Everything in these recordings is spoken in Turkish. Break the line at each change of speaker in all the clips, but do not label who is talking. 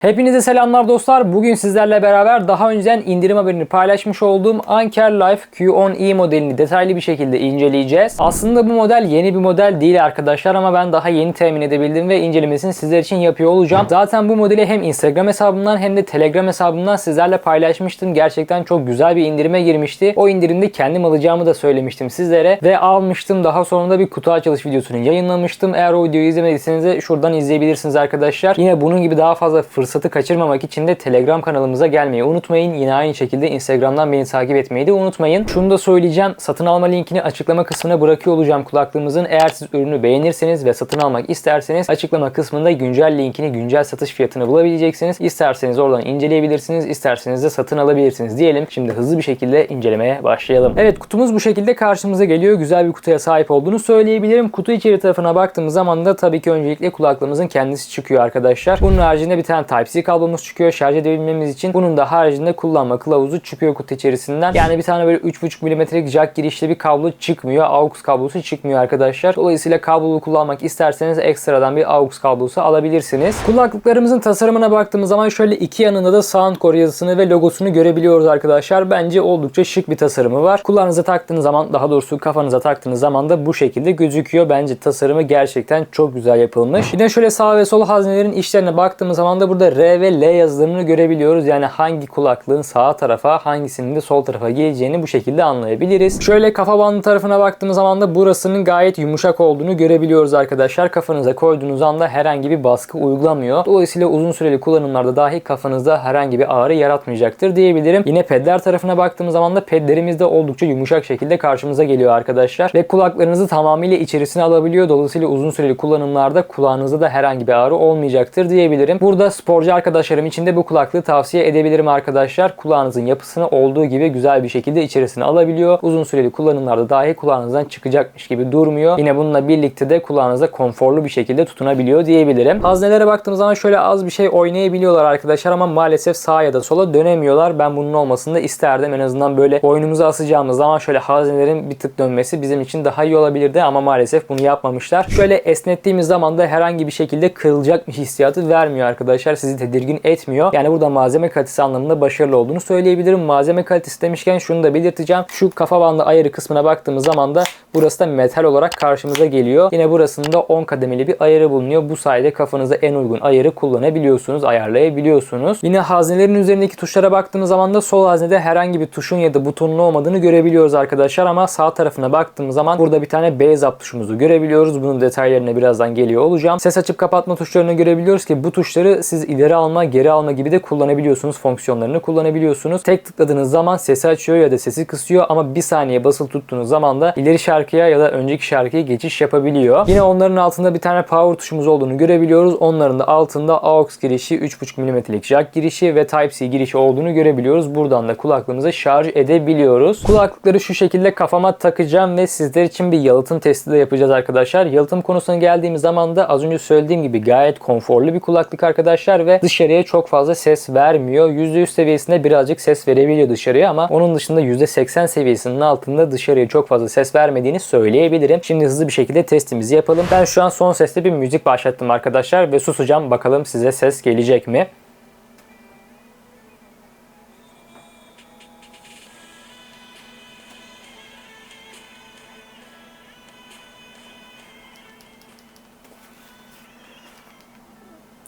Hepinize selamlar dostlar. Bugün sizlerle beraber daha önceden indirim haberini paylaşmış olduğum Anker Life Q10e modelini detaylı bir şekilde inceleyeceğiz. Aslında bu model yeni bir model değil arkadaşlar ama ben daha yeni temin edebildim ve incelemesini sizler için yapıyor olacağım. Zaten bu modeli hem Instagram hesabımdan hem de Telegram hesabımdan sizlerle paylaşmıştım. Gerçekten çok güzel bir indirime girmişti. O indirimde kendim alacağımı da söylemiştim sizlere ve almıştım. Daha sonra da bir kutu açılış videosunu yayınlamıştım. Eğer o videoyu izlemediyseniz de şuradan izleyebilirsiniz arkadaşlar. Yine bunun gibi daha fazla fırsatı kaçırmamak için de Telegram kanalımıza gelmeyi unutmayın. Yine aynı şekilde Instagram'dan beni takip etmeyi de unutmayın. Şunu da söyleyeceğim. Satın alma linkini açıklama kısmına bırakıyor olacağım kulaklığımızın. Eğer siz ürünü beğenirseniz ve satın almak isterseniz açıklama kısmında güncel linkini, güncel satış fiyatını bulabileceksiniz. İsterseniz oradan inceleyebilirsiniz, isterseniz de satın alabilirsiniz diyelim. Şimdi hızlı bir şekilde incelemeye başlayalım. Evet kutumuz bu şekilde karşımıza geliyor. Güzel bir kutuya sahip olduğunu söyleyebilirim. Kutu içeri tarafına baktığımız zaman da tabii ki öncelikle kulaklığımızın kendisi çıkıyor arkadaşlar. Bunun haricinde bir tane Type-C kablomuz çıkıyor şarj edebilmemiz için. Bunun da haricinde kullanma kılavuzu çıkıyor kutu içerisinden. Yani bir tane böyle 3.5 mm'lik jack girişli bir kablo çıkmıyor. AUX kablosu çıkmıyor arkadaşlar. Dolayısıyla kablolu kullanmak isterseniz ekstradan bir AUX kablosu alabilirsiniz. Kulaklıklarımızın tasarımına baktığımız zaman şöyle iki yanında da Soundcore yazısını ve logosunu görebiliyoruz arkadaşlar. Bence oldukça şık bir tasarımı var. Kulağınıza taktığınız zaman daha doğrusu kafanıza taktığınız zaman da bu şekilde gözüküyor. Bence tasarımı gerçekten çok güzel yapılmış. Yine şöyle sağ ve sol haznelerin içlerine baktığımız zaman da burada R ve L yazılarını görebiliyoruz. Yani hangi kulaklığın sağ tarafa hangisinin de sol tarafa geleceğini bu şekilde anlayabiliriz. Şöyle kafa bandı tarafına baktığımız zaman da burasının gayet yumuşak olduğunu görebiliyoruz arkadaşlar. Kafanıza koyduğunuz anda herhangi bir baskı uygulamıyor. Dolayısıyla uzun süreli kullanımlarda dahi kafanızda herhangi bir ağrı yaratmayacaktır diyebilirim. Yine pedler tarafına baktığımız zaman da pedlerimiz de oldukça yumuşak şekilde karşımıza geliyor arkadaşlar. Ve kulaklarınızı tamamıyla içerisine alabiliyor. Dolayısıyla uzun süreli kullanımlarda kulağınızda da herhangi bir ağrı olmayacaktır diyebilirim. Burada sporcu arkadaşlarım için de bu kulaklığı tavsiye edebilirim arkadaşlar. Kulağınızın yapısını olduğu gibi güzel bir şekilde içerisine alabiliyor. Uzun süreli kullanımlarda dahi kulağınızdan çıkacakmış gibi durmuyor. Yine bununla birlikte de kulağınızda konforlu bir şekilde tutunabiliyor diyebilirim. Haznelere baktığımız zaman şöyle az bir şey oynayabiliyorlar arkadaşlar ama maalesef sağa ya da sola dönemiyorlar. Ben bunun olmasını da isterdim. En azından böyle boynumuza asacağımız zaman şöyle haznelerin bir tık dönmesi bizim için daha iyi olabilirdi ama maalesef bunu yapmamışlar. Şöyle esnettiğimiz zaman da herhangi bir şekilde kırılacakmış hissiyatı vermiyor arkadaşlar. Sizi tedirgin etmiyor. Yani burada malzeme kalitesi anlamında başarılı olduğunu söyleyebilirim. Malzeme kalitesi demişken şunu da belirteceğim. Şu kafa bandı ayarı kısmına baktığımız zaman da burası da metal olarak karşımıza geliyor. Yine burasında 10 kademeli bir ayarı bulunuyor. Bu sayede kafanıza en uygun ayarı kullanabiliyorsunuz, ayarlayabiliyorsunuz. Yine haznelerin üzerindeki tuşlara baktığımız zaman da sol haznede herhangi bir tuşun ya da butonun olmadığını görebiliyoruz arkadaşlar ama sağ tarafına baktığımız zaman burada bir tane base up tuşumuzu görebiliyoruz. Bunun detaylarına birazdan geliyor olacağım. Ses açıp kapatma tuşlarını görebiliyoruz ki bu tuşları siz ileri alma, geri alma gibi de kullanabiliyorsunuz. Fonksiyonlarını kullanabiliyorsunuz. Tek tıkladığınız zaman sesi açıyor ya da sesi kısıyor ama bir saniye basılı tuttuğunuz zaman da ileri şarkıya ya da önceki şarkıya geçiş yapabiliyor. Yine onların altında bir tane power tuşumuz olduğunu görebiliyoruz. Onların da altında AUX girişi, 3.5 mm'lik jack girişi ve Type-C girişi olduğunu görebiliyoruz. Buradan da kulaklığımızı şarj edebiliyoruz. Kulaklıkları şu şekilde kafama takacağım ve sizler için bir yalıtım testi de yapacağız arkadaşlar. Yalıtım konusuna geldiğimiz zaman da az önce söylediğim gibi gayet konforlu bir kulaklık arkadaşlar ve dışarıya çok fazla ses vermiyor. %100 seviyesinde birazcık ses verebiliyor dışarıya ama onun dışında %80 seviyesinin altında dışarıya çok fazla ses vermediğini söyleyebilirim. Şimdi hızlı bir şekilde testimizi yapalım. Ben şu an son sesle bir müzik başlattım arkadaşlar ve susacağım. Bakalım size ses gelecek mi?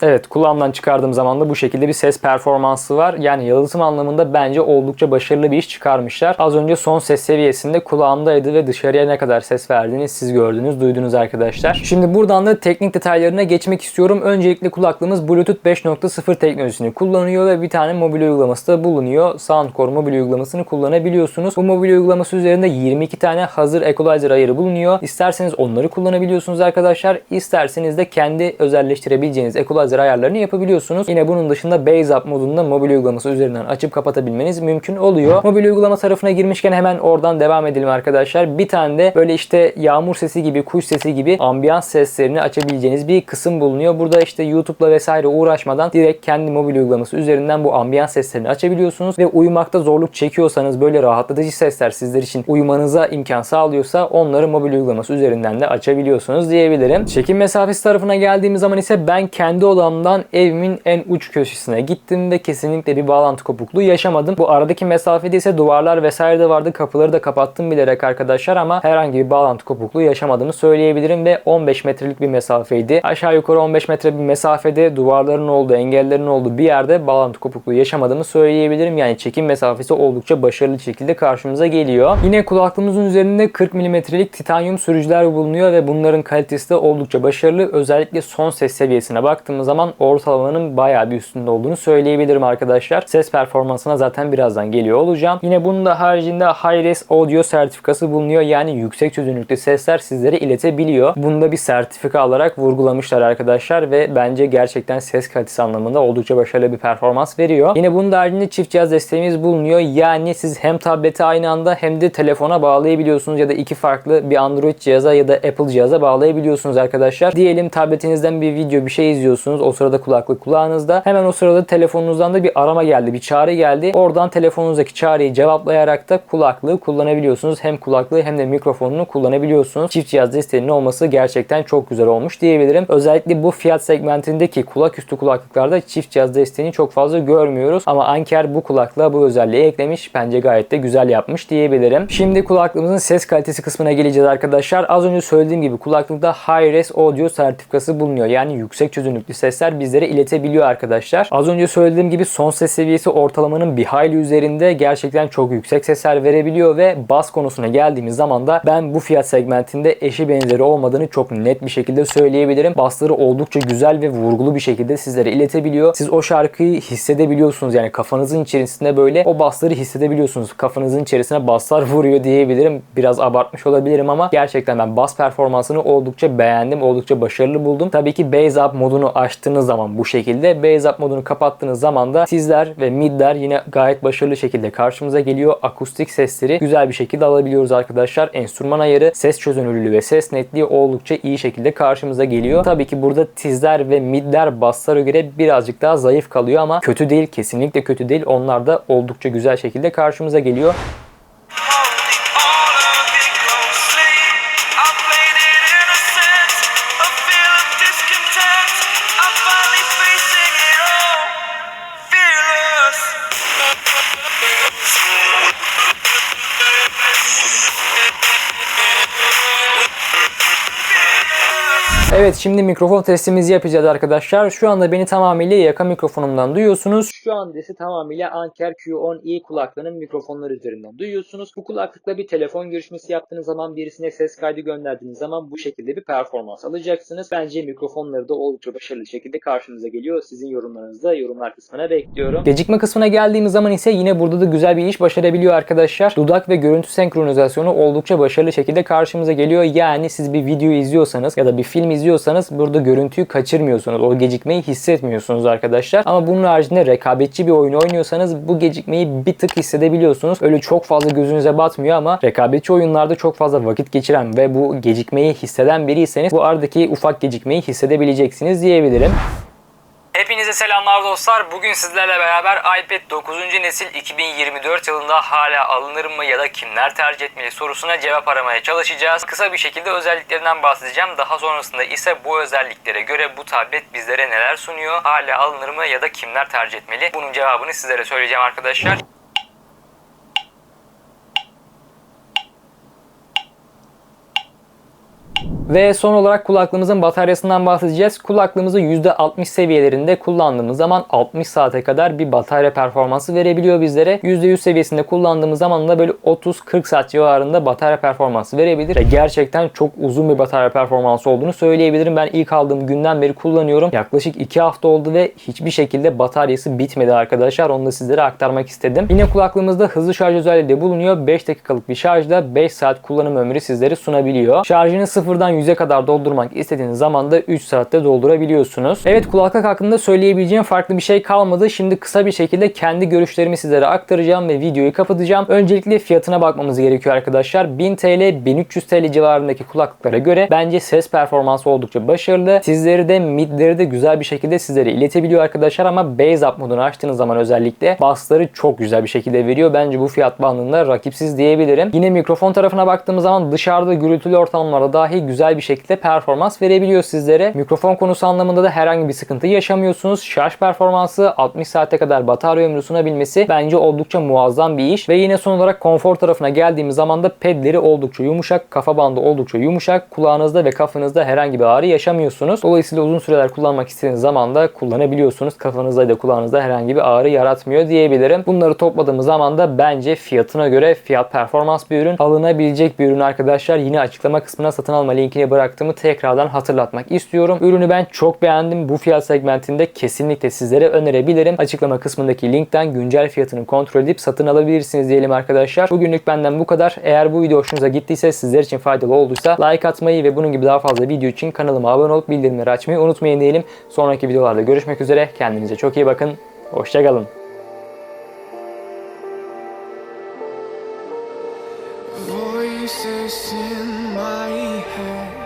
Evet kulağımdan çıkardığım zaman da bu şekilde bir ses performansı var. Yani yalıtım anlamında bence oldukça başarılı bir iş çıkarmışlar. Az önce son ses seviyesinde kulağımdaydı ve dışarıya ne kadar ses verdiğini siz gördünüz, duydunuz arkadaşlar. Şimdi buradan da teknik detaylarına geçmek istiyorum. Öncelikle kulaklığımız Bluetooth 5.0 teknolojisini kullanıyor ve bir tane mobil uygulaması da bulunuyor. Soundcore mobil uygulamasını kullanabiliyorsunuz. Bu mobil uygulaması üzerinde 22 tane hazır equalizer ayarı bulunuyor. İsterseniz onları kullanabiliyorsunuz arkadaşlar. İsterseniz de kendi özelleştirebileceğiniz equalizer ayarlarını yapabiliyorsunuz. Yine bunun dışında Base Up modunda mobil uygulaması üzerinden açıp kapatabilmeniz mümkün oluyor. Mobil uygulama tarafına girmişken hemen oradan devam edelim arkadaşlar. Bir tane de böyle işte yağmur sesi gibi, kuş sesi gibi ambiyans seslerini açabileceğiniz bir kısım bulunuyor. Burada işte YouTube'la vesaire uğraşmadan direkt kendi mobil uygulaması üzerinden bu ambiyans seslerini açabiliyorsunuz ve uyumakta zorluk çekiyorsanız böyle rahatlatıcı sesler sizler için uyumanıza imkan sağlıyorsa onları mobil uygulaması üzerinden de açabiliyorsunuz diyebilirim. Çekim mesafesi tarafına geldiğimiz zaman ise ben kendi odam odamdan evimin en uç köşesine gittim ve kesinlikle bir bağlantı kopukluğu yaşamadım. Bu aradaki mesafede ise duvarlar vesaire de vardı. Kapıları da kapattım bilerek arkadaşlar ama herhangi bir bağlantı kopukluğu yaşamadığımı söyleyebilirim ve 15 metrelik bir mesafeydi. Aşağı yukarı 15 metre bir mesafede duvarların olduğu, engellerin olduğu bir yerde bağlantı kopukluğu yaşamadığımı söyleyebilirim. Yani çekim mesafesi oldukça başarılı şekilde karşımıza geliyor. Yine kulaklığımızın üzerinde 40 milimetrelik titanyum sürücüler bulunuyor ve bunların kalitesi de oldukça başarılı. Özellikle son ses seviyesine baktığımız zaman ortalamanın bayağı bir üstünde olduğunu söyleyebilirim arkadaşlar. Ses performansına zaten birazdan geliyor olacağım. Yine bunun da haricinde Hi-Res Audio sertifikası bulunuyor. Yani yüksek çözünürlükte sesler sizlere iletebiliyor. Bunda bir sertifika alarak vurgulamışlar arkadaşlar ve bence gerçekten ses kalitesi anlamında oldukça başarılı bir performans veriyor. Yine bunun da haricinde çift cihaz desteğimiz bulunuyor. Yani siz hem tableti aynı anda hem de telefona bağlayabiliyorsunuz ya da iki farklı bir Android cihaza ya da Apple cihaza bağlayabiliyorsunuz arkadaşlar. Diyelim tabletinizden bir video bir şey izliyorsunuz. O sırada kulaklık kulağınızda. Hemen o sırada telefonunuzdan da bir arama geldi, bir çağrı geldi. Oradan telefonunuzdaki çağrıyı cevaplayarak da kulaklığı kullanabiliyorsunuz. Hem kulaklığı hem de mikrofonunu kullanabiliyorsunuz. Çift cihaz desteğinin olması gerçekten çok güzel olmuş diyebilirim. Özellikle bu fiyat segmentindeki kulaküstü kulaklıklarda çift cihaz desteğini çok fazla görmüyoruz. Ama Anker bu kulaklığa bu özelliği eklemiş. Bence gayet de güzel yapmış diyebilirim. Şimdi kulaklığımızın ses kalitesi kısmına geleceğiz arkadaşlar. Az önce söylediğim gibi kulaklıkta Hi-Res Audio sertifikası bulunuyor. Yani yüksek çözünürlüklü sesler bizlere iletebiliyor arkadaşlar. Az önce söylediğim gibi son ses seviyesi ortalamanın bir hayli üzerinde gerçekten çok yüksek sesler verebiliyor ve bas konusuna geldiğimiz zaman da ben bu fiyat segmentinde eşi benzeri olmadığını çok net bir şekilde söyleyebilirim. Basları oldukça güzel ve vurgulu bir şekilde sizlere iletebiliyor. Siz o şarkıyı hissedebiliyorsunuz. Yani kafanızın içerisinde böyle o basları hissedebiliyorsunuz. Kafanızın içerisine baslar vuruyor diyebilirim. Biraz abartmış olabilirim ama gerçekten ben bas performansını oldukça beğendim. Oldukça başarılı buldum. Tabii ki Bass Up modunu açtığınız zaman bu şekilde. Bass Up modunu kapattığınız zaman da sizler ve midler yine gayet başarılı şekilde karşımıza geliyor. Akustik sesleri güzel bir şekilde alabiliyoruz arkadaşlar. Enstrüman ayarı, ses çözünürlüğü ve ses netliği oldukça iyi şekilde karşımıza geliyor. Tabii ki burada tizler ve midler basslara göre birazcık daha zayıf kalıyor ama kötü değil. Kesinlikle kötü değil. Onlar da oldukça güzel şekilde karşımıza geliyor. Evet şimdi mikrofon testimizi yapacağız arkadaşlar. Şu anda beni tamamıyla yaka mikrofonumdan duyuyorsunuz. Şu anda ise tamamıyla Anker Q10i kulaklığının mikrofonları üzerinden duyuyorsunuz. Bu kulaklıkla bir telefon görüşmesi yaptığınız zaman birisine ses kaydı gönderdiğiniz zaman bu şekilde bir performans alacaksınız. Bence mikrofonları da oldukça başarılı şekilde karşınıza geliyor. Sizin yorumlarınızı da yorumlar kısmına bekliyorum. Gecikme kısmına geldiğimiz zaman ise yine burada da güzel bir iş başarabiliyor arkadaşlar. Dudak ve görüntü senkronizasyonu oldukça başarılı şekilde karşımıza geliyor. Yani siz bir video izliyorsanız ya da bir film izliyorsanız burada görüntüyü kaçırmıyorsunuz. O gecikmeyi hissetmiyorsunuz arkadaşlar. Ama bunun haricinde rekabetçi bir oyun oynuyorsanız bu gecikmeyi bir tık hissedebiliyorsunuz. Öyle çok fazla gözünüze batmıyor ama rekabetçi oyunlarda çok fazla vakit geçiren ve bu gecikmeyi hisseden biriyseniz bu aradaki ufak gecikmeyi hissedebileceksiniz diyebilirim. Hepinize selamlar dostlar. Bugün sizlerle beraber iPad 9. nesil 2024 yılında hala alınır mı ya da kimler tercih etmeli sorusuna cevap aramaya çalışacağız. Kısa bir şekilde özelliklerinden bahsedeceğim. Daha sonrasında ise bu özelliklere göre bu tablet bizlere neler sunuyor? Hala alınır mı ya da kimler tercih etmeli? Bunun cevabını sizlere söyleyeceğim arkadaşlar. Ve son olarak kulaklığımızın bataryasından bahsedeceğiz. Kulaklığımızı %60 seviyelerinde kullandığımız zaman 60 saate kadar bir batarya performansı verebiliyor bizlere. %100 seviyesinde kullandığımız zaman da böyle 30-40 saat civarında batarya performansı verebilir. Ve gerçekten çok uzun bir batarya performansı olduğunu söyleyebilirim. Ben ilk aldığım günden beri kullanıyorum. Yaklaşık 2 hafta oldu ve hiçbir şekilde bataryası bitmedi arkadaşlar. Onu da sizlere aktarmak istedim. Yine kulaklığımızda hızlı şarj özelliği de bulunuyor. 5 dakikalık bir şarjda 5 saat kullanım ömrü sizlere sunabiliyor. Şarjını sıfırdan 100'e kadar doldurmak istediğiniz zaman da 3 saatte doldurabiliyorsunuz. Evet kulaklık hakkında söyleyebileceğim farklı bir şey kalmadı. Şimdi kısa bir şekilde kendi görüşlerimi sizlere aktaracağım ve videoyu kapatacağım. Öncelikle fiyatına bakmamız gerekiyor arkadaşlar. 1000 TL 1300 TL civarındaki kulaklıklara göre bence ses performansı oldukça başarılı. Sizleri de midleri de güzel bir şekilde sizlere iletebiliyor arkadaşlar ama Bass Up modunu açtığınız zaman özellikle bassları çok güzel bir şekilde veriyor. Bence bu fiyat bandında rakipsiz diyebilirim. Yine mikrofon tarafına baktığımız zaman dışarıda gürültülü ortamlarda dahi güzel güzel bir şekilde performans verebiliyor sizlere. Mikrofon konusu anlamında da herhangi bir sıkıntı yaşamıyorsunuz. Şarj performansı 60 saate kadar batarya ömrü sunabilmesi bence oldukça muazzam bir iş. Ve yine son olarak konfor tarafına geldiğimiz zaman da pedleri oldukça yumuşak, kafa bandı oldukça yumuşak. Kulağınızda ve kafanızda herhangi bir ağrı yaşamıyorsunuz. Dolayısıyla uzun süreler kullanmak istediğiniz zaman da kullanabiliyorsunuz. Kafanızda da kulağınızda herhangi bir ağrı yaratmıyor diyebilirim. Bunları topladığımız zaman da bence fiyatına göre fiyat performans bir ürün. Alınabilecek bir ürün arkadaşlar. Yine açıklama kısmına satın alma linkini bıraktığımı tekrardan hatırlatmak istiyorum. Ürünü ben çok beğendim. Bu fiyat segmentinde kesinlikle sizlere önerebilirim. Açıklama kısmındaki linkten güncel fiyatını kontrol edip satın alabilirsiniz diyelim arkadaşlar. Bugünlük benden bu kadar. Eğer bu video hoşunuza gittiyse sizler için faydalı olduysa like atmayı ve bunun gibi daha fazla video için kanalıma abone olup bildirimleri açmayı unutmayın diyelim. Sonraki videolarda görüşmek üzere. Kendinize çok iyi bakın. Hoşçakalın.